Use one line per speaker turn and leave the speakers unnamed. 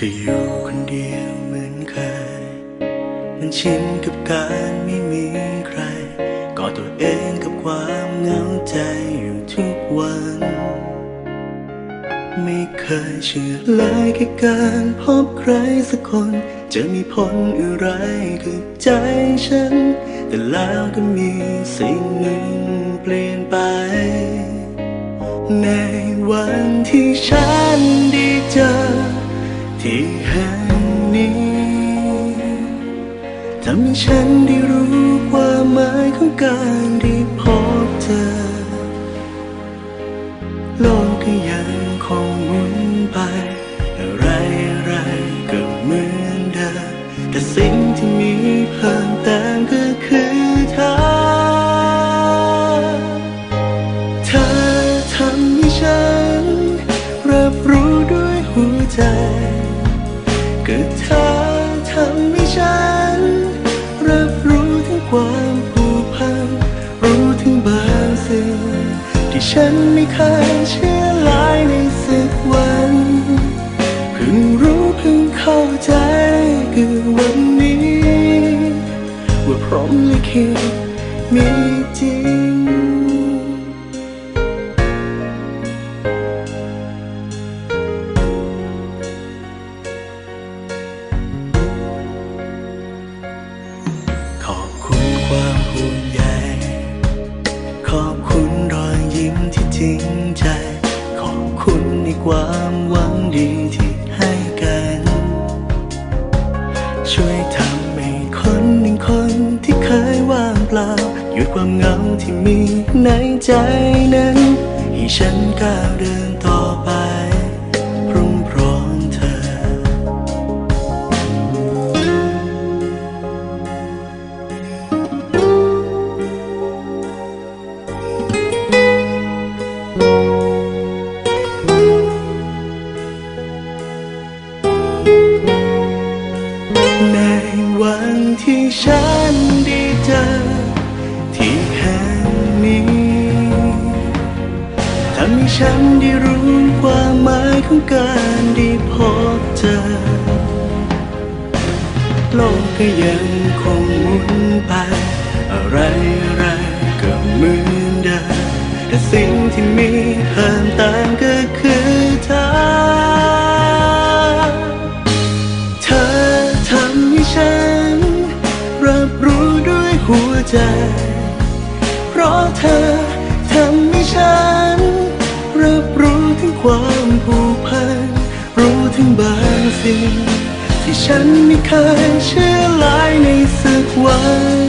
ก็อยู่คนเดียวเหมือนเคย มันชินกับการไม่มีใครกอตัวเองกับความเหงาใจอยู่ทุกวัน ไม่เคยเชื่อเลยแค่การพบใครสักคน จะมีผลอะไรกับใจฉัน แต่แล้วก็มีสิ่งหนึ่งเปลี่ยนไป ในวันที่ฉันด้ำให้ฉันได้รู้ความหมายของการได้พบเธอ โลกก็ยังคงหมุนไป อะไรอะไรก็เหมือนเดิมแต่สิ่งที่มีเพิ่มเติมก็คือเธอ เธอทำให้ฉันรับรู้ด้วยหัวใจก็เธอ ฉันไม่เคยเชื่อลายในสักวัน เพิ่งรู้เพิ่งเข้าใจคือวันนี้ ว่าพร้อมลิขิตมีจริง ขอบคุณความห่วงใยขอบคุณ ที่จริงใจ ขอบคุณในความหวังดีที่ให้กัน ช่วยทำให้คนหนึ่งคนที่เคยว่างเปล่าหยุดความเหงาที่มีในใจนั้น ให้ฉันก้าวเดินต่อไป ในวันที่ฉันได้เจอที่แห่งนี้ทำให้ฉันได้รู้ความหมายของการได้พบเจอ โลกก็ยังคงหมุนไป อะไรอะไรก็เหมือนเดิม แต่สิ่งที่มีเพิ่มเติมก็คือเธอ เธอทำให้ฉัน รับรู้ด้วยหัวใจ เพราะเธอทำให้ฉัน รับรู้ถึงความผูกพัน รู้ถึงบางสิ่ง ที่ฉันไม่เคยเชื่อหลายในสักวัน